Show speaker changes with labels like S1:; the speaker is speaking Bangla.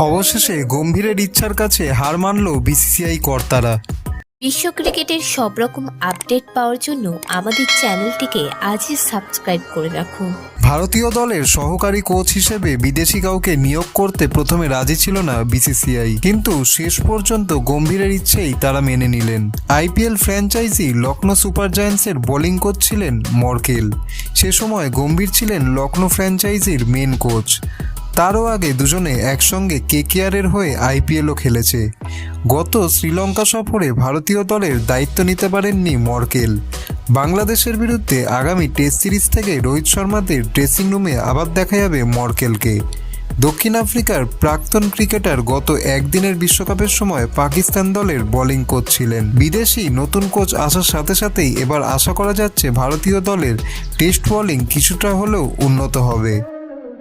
S1: অবশেষে গম্ভীরের ইচ্ছার কাছে হার মানল বিসিসিআই কর্তারা।
S2: বিশ্ব ক্রিকেটের সব রকম আপডেট পাওয়ার জন্য আমাদের চ্যানেলটিকে আজই সাবস্ক্রাইব করে রাখুন।
S1: ভারতীয় দলের সহকারী কোচ হিসেবে বিদেশি কাউকে নিয়োগ করতে প্রথমে রাজি ছিল না বিসিসিআই। কিন্তু শেষ পর্যন্ত গম্ভীরের ইচ্ছেই তারা মেনে নিলেন। আইপিএল ফ্র্যাঞ্চাইজি লখনৌ সুপার জায়ান্টসের বোলিং কোচ ছিলেন মর্কেল। সে সময় গম্ভীর ছিলেন লখনৌ ফ্র্যাঞ্চাইজির মেন কোচ। তারও আগে দুজনে একসঙ্গে কেকেআরের হয়ে আইপিএলও খেলেছে। গত শ্রীলঙ্কা সফরে ভারতীয় দলের দায়িত্ব নিতে পারেননি মর্কেল। বাংলাদেশের বিরুদ্ধে আগামী টেস্ট সিরিজ থেকে রোহিত শর্মাদের ড্রেসিং রুমে আবার দেখা যাবে মর্কেলকে। দক্ষিণ আফ্রিকার প্রাক্তন ক্রিকেটার গত একদিনের বিশ্বকাপের সময় পাকিস্তান দলের বোলিং কোচ ছিলেন। বিদেশি নতুন কোচ আসার সাথে সাথেই এবার আশা করা যাচ্ছে ভারতীয় দলের টেস্ট বোলিং কিছুটা হলেও উন্নত হবে।